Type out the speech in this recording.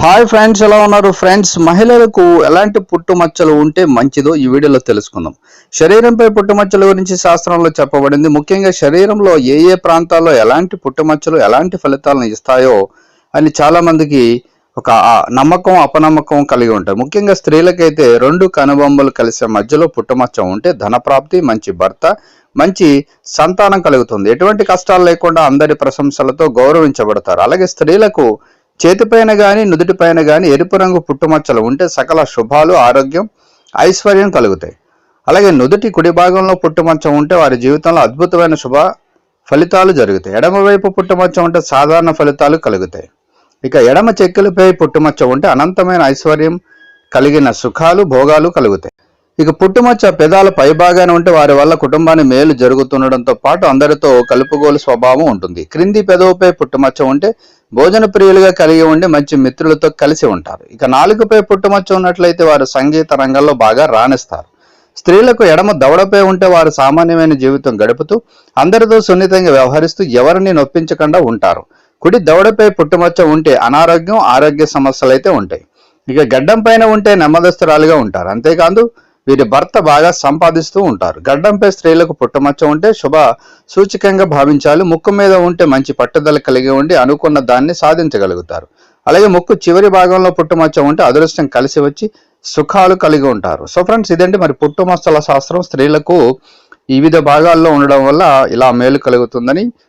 Hi friends ఎలా ఉన్నారు? Friends మహిళలకు ఎలాంటి పుట్టుమచ్చలు ఉంటే మంచిదో ఈ వీడియోలో తెలుసుకుందాం. శరీరంపై పుట్టుమచ్చల గురించి శాస్త్రంలో చెప్పబడింది. ముఖ్యంగా శరీరంలో ఏ ఏ ప్రాంతాల్లో ఎలాంటి పుట్టుమచ్చలు ఎలాంటి ఫలితాలను ఇస్తాయో అని చాలా మందికి ఒక నమ్మకం అపనమ్మకం కలిగి ఉంటారు ముఖ్యంగా స్త్రీలకైతే రెండు కనుబొమ్మలు కలిసే మధ్యలో పుట్టమచ్చ ఉంటే ధనప్రాప్తి మంచి భర్త మంచి సంతానం కలుగుతుంది. ఎటువంటి కష్టాలు లేకుండా అందరి ప్రశంసలతో గౌరవించబడతారు. అలాగే స్త్రీలకు చేతిపైన గాని నుదుటిపైన గాని ఎరుపు రంగు పుట్టుమచ్చలు ఉంటే సకల శుభాలు ఆరోగ్యం ఐశ్వర్యం కలుగుతాయి. అలాగే నుదుటి కుడి భాగంలో పుట్టుమచ్చ ఉంటే వారి జీవితంలో అద్భుతమైన శుభ ఫలితాలు జరుగుతాయి. ఎడమవైపు పుట్టుమచ్చ ఉంటే సాధారణ ఫలితాలు కలుగుతాయి. ఇక ఎడమ చెక్కులపై పుట్టుమచ్చ ఉంటే అనంతమైన ఐశ్వర్యం కలిగిన సుఖాలు భోగాలు కలుగుతాయి. ఇక పుట్టుమచ్చ పెదాల పైభాగాన ఉంటే వారి వల్ల కుటుంబాన్ని మేలు జరుగుతుండడంతో పాటు అందరితో కలుపుగోలు స్వభావం ఉంటుంది. క్రింది పెదవుపై పుట్టుమచ్చ ఉంటే భోజన ప్రియులుగా కలిగి ఉండి మంచి మిత్రులతో కలిసి ఉంటారు. ఇక నాలుగుపై పుట్టుమచ్చ ఉన్నట్లయితే వారు సంగీత రంగంలో బాగా రాణిస్తారు. స్త్రీలకు ఎడమ దవడపై ఉంటే వారు సామాన్యమైన జీవితం గడుపుతూ అందరితో సున్నితంగా వ్యవహరిస్తూ ఎవరిని నొప్పించకుండా ఉంటారు. కుడి దవడపై పుట్టుమచ్చ ఉంటే అనారోగ్యం ఆరోగ్య సమస్యలు అయితే ఉంటాయి. ఇక గడ్డం పైన ఉంటే నెమ్మదస్తురాలుగా ఉంటారు. అంతేకాదు వీరి భర్త బాగా సంపాదిస్తూ ఉంటారు. గడ్డంపై స్త్రీలకు పుట్టమచ్చ ఉంటే శుభ సూచికంగా భావించాలి. ముక్కు మీద ఉంటే మంచి పట్టుదల కలిగి ఉండి అనుకున్న దాన్ని సాధించగలుగుతారు. అలాగే ముక్కు చివరి భాగంలో పుట్టుమచ్చ ఉంటే అదృష్టం కలిసి వచ్చి సుఖాలు కలిగి ఉంటారు. సో ఫ్రెండ్స్ ఇదండి మరి పుట్టుమచ్చల శాస్త్రం. స్త్రీలకు వివిధ భాగాల్లో ఉండడం వల్ల ఇలా మేలు కలుగుతుందని